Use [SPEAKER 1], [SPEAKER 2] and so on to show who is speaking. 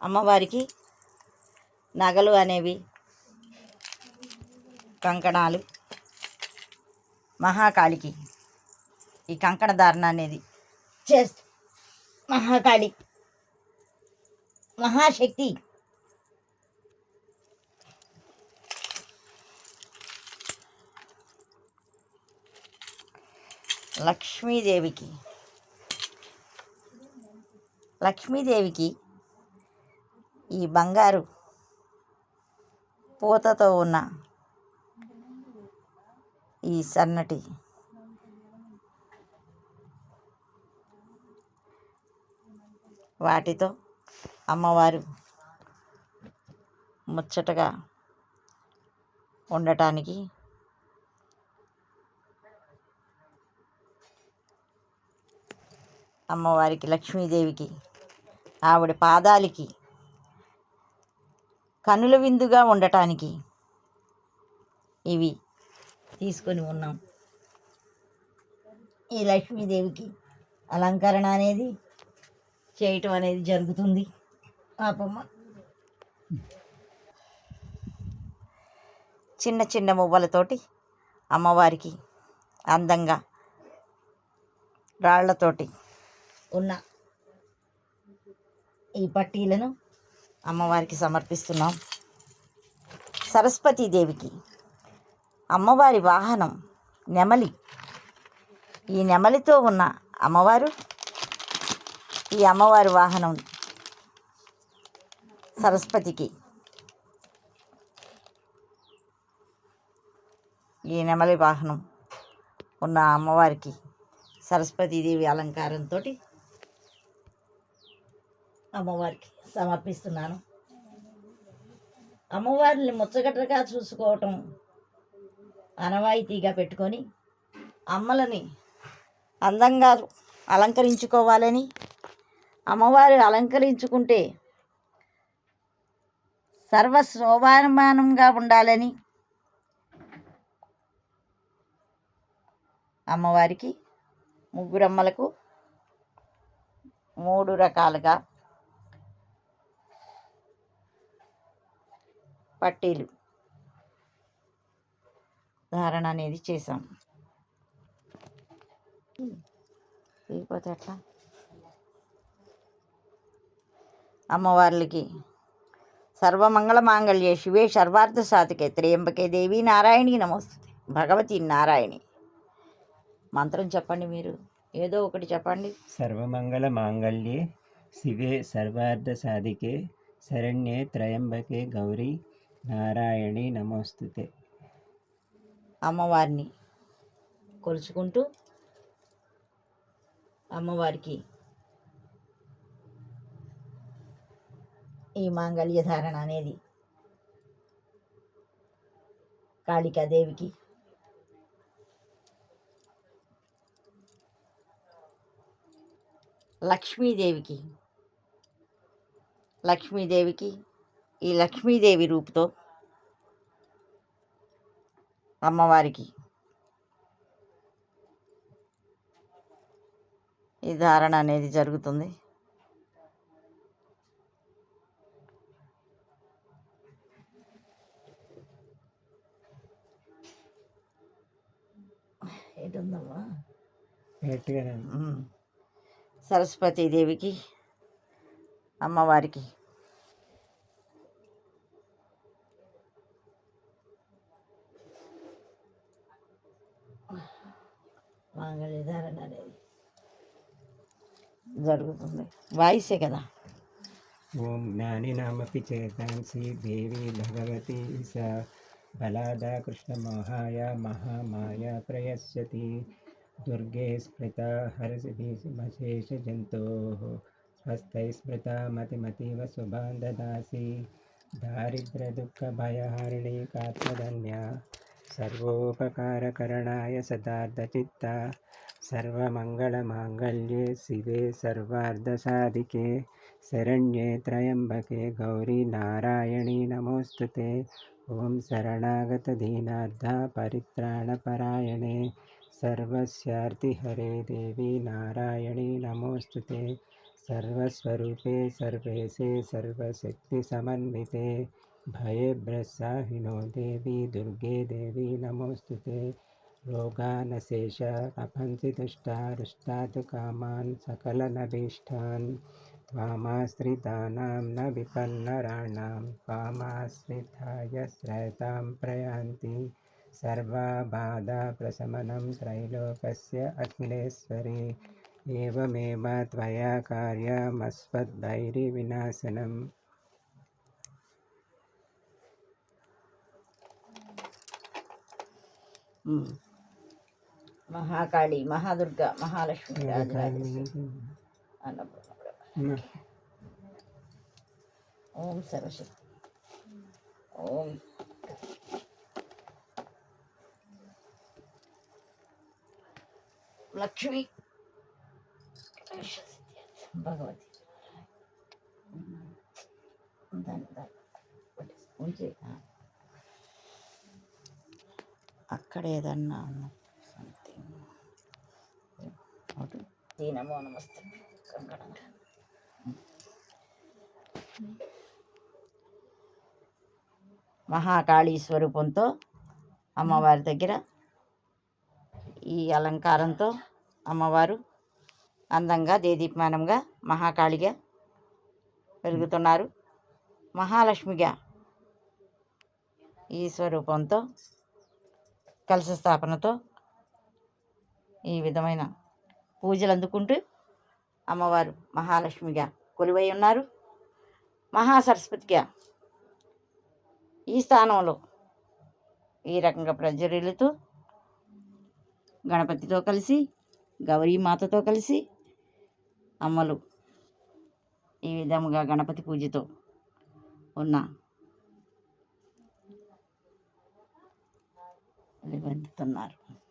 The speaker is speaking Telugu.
[SPEAKER 1] అమ్మవారికి నగలు అనేవి కంకణాలు మహాకాళికి. ఈ కంకణ ధారణ అనేది చేస్తూ మహాకాళి మహాశక్తి లక్ష్మీదేవికి. లక్ష్మీదేవికి ఈ బంగారు పూతతో ఉన్న ఈ సన్నటి వాటితో అమ్మవారు ముచ్చటగా ఉండటానికి అమ్మవారికి లక్ష్మీదేవికి ఆవిడ పాదాలకి కనుల విందుగా ఉండటానికి ఇవి తీసుకొని ఉన్నాం. ఈ లక్ష్మీదేవికి అలంకరణ అనేది చేయటం అనేది జరుగుతుంది. పాపమ్మ. చిన్న చిన్న మువ్వలతోటి అమ్మవారికి అందంగా రాళ్ళతోటి ఉన్న ఈ పట్టీలను అమ్మవారికి సమర్పిస్తున్నాం. సరస్వతీదేవికి అమ్మవారి వాహనం నెమలి. ఈ నెమలితో ఉన్న అమ్మవారు ఈ అమ్మవారి వాహనం సరస్వతికి. ఈ నెమలి వాహనం ఉన్న అమ్మవారికి సరస్వతీదేవి అలంకారంతో అమ్మవారికి సమర్పిస్తున్నాను. అమ్మవారిని ముచ్చగట్టగా చూసుకోవటం అనవాయితీగా పెట్టుకొని అమ్మలని అందంగా అలంకరించుకోవాలని అమ్మవారు అలంకరించుకుంటే సర్వశోభానమానంగా ఉండాలని అమ్మవారికి ముగ్గురమ్మలకు మూడు రకాలుగా పట్టీలు ధారణ అనేది చేసాం లేకపోతే ఎట్లా? అమ్మవార్లకి. సర్వమంగళ మాంగళ్యే శివే సర్వార్థ సాధికే. త్రయంబకే దేవి నారాయణి నమోస్తుంది భగవతి నారాయణి. మంత్రం చెప్పండి మీరు. ఏదో ఒకటి చెప్పండి.
[SPEAKER 2] సర్వమంగళ మాంగళ్యే శివే సర్వార్థ సాధికే. శరణ్యే త్రయంబకే గౌరీ. నారాయణి నమోస్తుతే.
[SPEAKER 1] అమ్మవారిని కొలుచుకుంటూ అమ్మవారికి ఈ మాంగళ్య ధారణ అనేది కాళికాదేవికి లక్ష్మీదేవికి లక్ష్మీదేవికి ఈ లక్ష్మీదేవి రూపుతో అమ్మవారికి ఈ ధారణ అనేది జరుగుతుంది. సరస్వతీదేవికి అమ్మవారికి మాంగళ్య ధారణ అనేది జరుగుతుంది. వాయిసే కదా?
[SPEAKER 2] ఓం జ్ఞానినామపి చేతాంసి దేవి భగవతి స. బలాదా కృష్ణమోహాయ మహామాయ ప్రయస్యతి దుర్గే స్మృత హరసిమశేష జంతో. స్వస్థై స్మృత మతిమతీవ శుభాం దదాసి దారిద్ర దుఃఖ భయహారిణి కాత్మధన్య. सर्वोपकारकरणाय सदार्धचित्ता सर्वमङ्गलमाङ्गल्ये शिवे सर्वार्धसाधिके शरण्ये त्र्यम्बके गौरी नारायणी नमोऽस्तु ते ॐ शरणागतदीनार्धा परित्राणपरायणे सर्वस्यार्तिहरे देवी नारायणी नमोऽस्तु ते सर्वस्वरूपे सर्वेशे सर्वशक्तिसमन्विते भयेभ्रस्साहिनो देवी, दुर्गे देवी, नमोऽस्तु ते। रोगानशेष अपन्ति दुष्टारुष्टात् कामान् सकलनभीष्टान् त्वामाश्रितानां न विपन्नराणां त्वामाश्रिताय श्रयतां प्रयान्ति। सर्वाबाधाप्रशमनं त्रैलोकस्य अखिलेश्वरी। एवमेव त्वया कार्यमस्मद्भैरिविनाशनम्
[SPEAKER 1] மகாகாளி மகாதுர்கா மகாலட்சுமி ராஜராஜேஸ்வரி அன்னபூர்ணா ஓம் சரஸ்வதி. ஓம். லக்ஷ்மி. பகவதி. தன் தன் உஞ்சை అక్కడ ఏదన్నా సంథింగ్. ఒకటి దీనమో నమస్తే. మహాకాళీ స్వరూపంతో అమ్మవారి దగ్గర ఈ అలంకారంతో అమ్మవారు అందంగా దేదీప్మానంగా మహాకాళిగా పెరుగుతున్నారు. మహాలక్ష్మిగా ఈ స్వరూపంతో కలశ స్థాపనతో ఈ విధమైన పూజలు అందుకుంటూ అమ్మవారు మహాలక్ష్మిగా కొలువై ఉన్నారు. మహాసరస్వతిగా ఈ స్థానంలో ఈ రకంగా ప్రజ్వరిల్లుతూ గణపతితో కలిసి గౌరీమాతతో కలిసి అమ్మలు ఈ విధముగా గణపతి పూజతో ఉన్న alimento tan pues, largo.